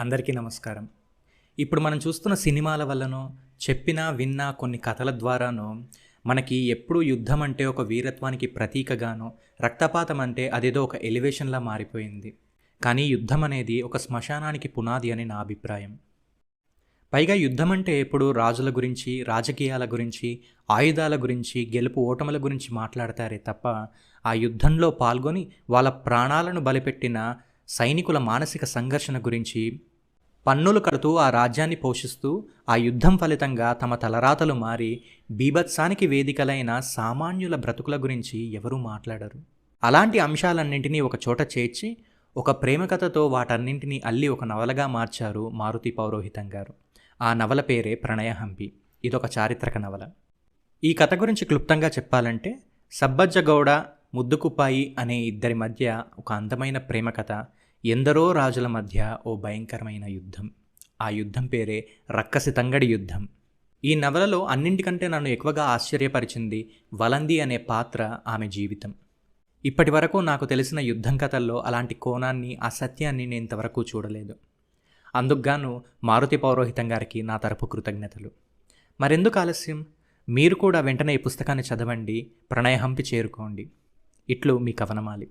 అందరికీ నమస్కారం. ఇప్పుడు మనం చూస్తున్న సినిమాల వల్లనో చెప్పినా విన్నా కొన్ని కథల ద్వారానో మనకి ఎప్పుడూ యుద్ధం అంటే ఒక వీరత్వానికి ప్రతీకగానో రక్తపాతం అంటే అదేదో ఒక ఎలివేషన్లా మారిపోయింది. కానీ యుద్ధం అనేది ఒక శ్మశానానికి పునాది అని నా అభిప్రాయం. పైగా యుద్ధం అంటే ఎప్పుడు రాజుల గురించి రాజకీయాల గురించి ఆయుధాల గురించి గెలుపు ఓటముల గురించి మాట్లాడతారే తప్ప ఆ యుద్ధంలో పాల్గొని వాళ్ళ ప్రాణాలను బలిపెట్టిన సైనికుల మానసిక సంఘర్షణ గురించి పన్నులు కడుతూ ఆ రాజ్యాన్ని పోషిస్తూ ఆ యుద్ధం ఫలితంగా తమ తలరాతలు మారి బీభత్సానికి వేదికలైన సామాన్యుల బ్రతుకుల గురించి ఎవరూ మాట్లాడరు. అలాంటి అంశాలన్నింటినీ ఒక చోట చేర్చి ఒక ప్రేమకథతో వాటన్నింటినీ అల్లి ఒక నవలగా మార్చారు మారుతి పౌరోహితం గారు. ఆ నవల పేరే ప్రణయ హంపి. ఇదొక చారిత్రక నవల. ఈ కథ గురించి క్లుప్తంగా చెప్పాలంటే సబ్బజ్జగౌడ ముద్దుకుప్పాయి అనే ఇద్దరి మధ్య ఒక అందమైన ప్రేమ కథ ఎందరో రాజుల మధ్య ఓ భయంకరమైన యుద్ధం. ఆ యుద్ధం పేరే రక్కసి తంగడి యుద్ధం. ఈ నవలలో అన్నింటికంటే నన్ను ఎక్కువగా ఆశ్చర్యపరిచింది వలంది అనే పాత్ర ఆమె జీవితం. ఇప్పటి వరకు నాకు తెలిసిన యుద్ధం కథల్లో అలాంటి కోణాన్ని ఆ సత్యాన్ని నేను ఇంతవరకు చూడలేదు. అందుకుగాను మారుతి పౌరోహితం గారికి నా తరపు కృతజ్ఞతలు. మరెందుకు ఆలస్యం? మీరు కూడా వెంటనే ఈ పుస్తకాన్ని చదవండి ప్రణయహంపి చేరుకోండి. ఇట్లు మీ కవనమాలి.